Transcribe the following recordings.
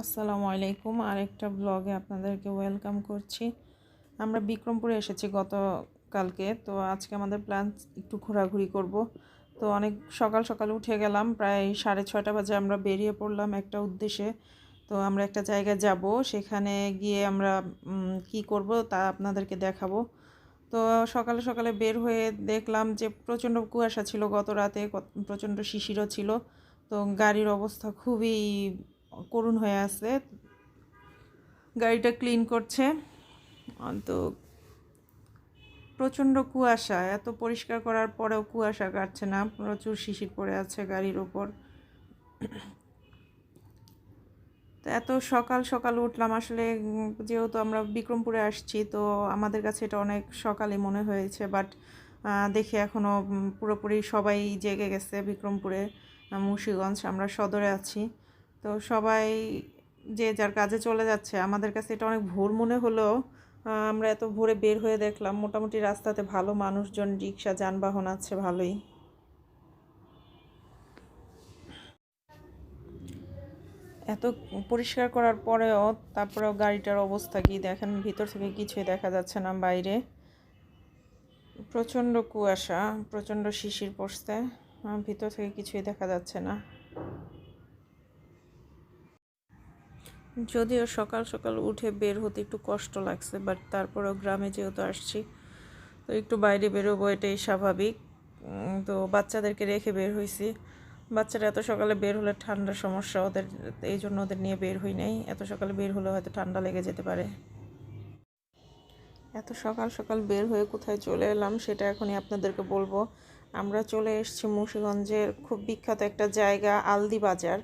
আসসালামু আলাইকুম। আরেকটা ব্লগে আপনাদেরকে ওয়েলকাম করছি। আমরা বিক্রমপুরে এসেছি গতকালকে, তো আজকে আমাদের প্ল্যান একটু ঘোরাঘুরি করব। তো অনেক সকাল সকাল উঠে গেলাম, প্রায় সাড়ে ছয়টা বাজে আমরা বেরিয়ে পড়লাম একটা উদ্দেশ্যে। তো আমরা একটা জায়গায় যাব, সেখানে গিয়ে আমরা কি করব তা আপনাদেরকে দেখাবো। তো সকালে সকালে বের হয়ে দেখলাম যে প্রচণ্ড কুয়াশা ছিল গত রাতে প্রচণ্ড শিশিরও ছিল। তো গাড়ির অবস্থা খুবই করুণ হয়ে আছে। গাড়িটা ক্লিন করছে। তো প্রচণ্ড কুয়াশা। এত পরিষ্কার করার পরেও কুয়াশা কাটছে না। প্রচুর শিশির পড়ে আছে গাড়ির ওপর। তো এত সকাল সকাল উঠলাম। আসলে যেহেতু আমরা বিক্রমপুরে আসছি, তো আমাদের কাছে এটা অনেক সকালে মনে হয়েছে। বাট দেখি এখনও পুরোপুরি সবাই জেগে গেছে বিক্রমপুরে, মুন্সিগঞ্জ। আমরা সদরে আছি। তো সবাই যে যার কাজে চলে যাচ্ছে আমাদের কাছে এটা অনেক ভোর মনে আহ, আমরা এত ভোরে বের হয়ে দেখলাম মোটামুটি রাস্তাতে ভালো মানুষজন রিক্সা যানবাহন আছে ভালোই। এত পরিষ্কার করার পরেও তারপরেও গাড়িটার অবস্থা কি দেখেন ভিতর থেকে কিছুই দেখা যাচ্ছে না বাইরে। প্রচণ্ড কুয়াশা প্রচণ্ড শিশির পড়ছে ভিতর থেকে কিছুই দেখা যাচ্ছে না। যদিও সকাল সকাল উঠে বের হতে একটু কষ্ট লাগছে বাট তারপরেও গ্রামে যেহেতু আসছি, তো একটু বাইরে বেরোবো এটাই স্বাভাবিক। তো বাচ্চাদেরকে রেখে বের হয়েছি। বাচ্চারা এত সকালে বের হলে ঠান্ডার সমস্যা, ওদের এই জন্য ওদের নিয়ে বের হই নাই। এত সকালে বের হলে হয়তো ঠান্ডা লেগে যেতে পারে। এত সকাল সকাল বের হয়ে কোথায় চলে এলাম সেটা এখনই আপনাদেরকে বলব। আমরা চলে এসেছি মুন্সিগঞ্জের খুব বিখ্যাত একটা জায়গা, আলদি বাজার।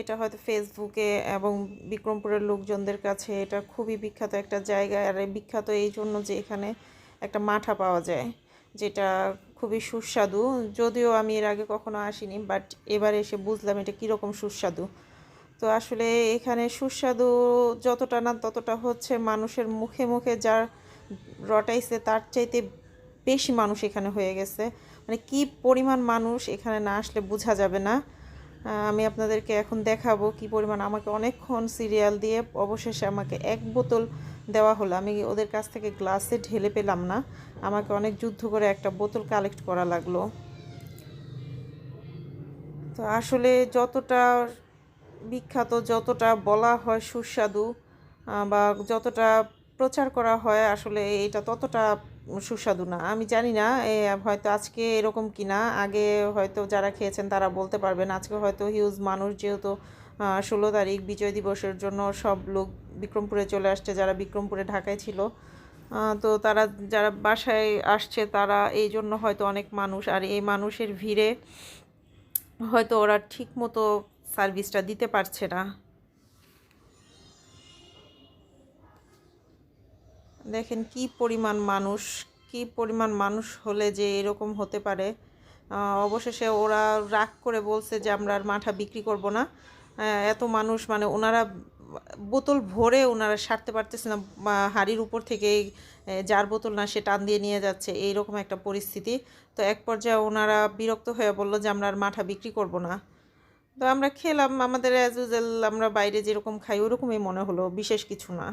এটা হয়তো ফেসবুকে এবং বিক্রমপুরের লোকজনদের কাছে এটা খুবই বিখ্যাত একটা জায়গা। আর বিখ্যাত এই জন্য যে এখানে একটা মাঠা পাওয়া যায়, যেটা খুবই সুস্বাদু। যদিও আমি এর আগে কখনো আসিনি বাট এবার এসে বুঝলাম এটা কীরকম সুস্বাদু। তো আসলে এখানে সুস্বাদু যতটা না ততটা হচ্ছে মানুষের মুখে মুখে যা রটাইছে, তার চাইতে বেশি মানুষ এখানে হয়ে গেছে। মানে কি পরিমাণ মানুষ এখানে না আসলে বোঝা যাবে না। আমি আপনাদেরকে এখন দেখাবো কি পরিমাণ আমাকে অনেকক্ষণ সিরিয়াল দিয়ে অবশেষে আমাকে এক বোতল দেওয়া হলো। আমি ওদের কাছ থেকে গ্লাসে ঢেলে পেলাম না। আমাকে অনেক যুদ্ধ করে একটা বোতল কালেক্ট করা লাগল। তো আসলে যতটা বিখ্যাত, যতটা বলা হয় সুস্বাদু বা যতটা প্রচার করা হয়, আসলে এটা ততটা সুস্বাদু না। আমি জানি না হয়তো আজকে এরকম কিনা। আগে হয়তো যারা খেয়েছেন তারা বলতে পারবেন, আজকে হয়তো হিউজ মানুষ যেহেতু ষোলো তারিখ বিজয় দিবসের জন্য সব লোক বিক্রমপুরে চলে আসছে, যারা বিক্রমপুরে ঢাকায় ছিল। তো তারা, যারা বাসায় আসছে তারা এই জন্য হয়তো অনেক মানুষ। আর এই মানুষের ভিড়ে হয়তো ওরা ঠিক মতো সার্ভিসটা দিতে পারছে না। দেখেন কি পরিমাণ মানুষ, কি পরিমাণ মানুষ হলে যে এরকম হতে পারে। অবশেষে ওরা রাগ করে বলছে যে আমরা আর মাঠা বিক্রি করব না। এত মানুষ মানে ওনারা বোতল ভরে ওনারা সারতে পারতেছে না হাড়ির উপর থেকে যার বোতল না সে টান দিয়ে নিয়ে যাচ্ছে, এইরকম একটা পরিস্থিতি। তো এক পর্যায়ে ওনারা বিরক্ত হয়ে বলল যে আমরা আর মাঠা বিক্রি করব না। তো আমরা খেলাম, আমাদের অ্যাজ ইউজুয়াল আমরা বাইরে যেরকম খাই, ওরকমই মনে হলো, বিশেষ কিছু না।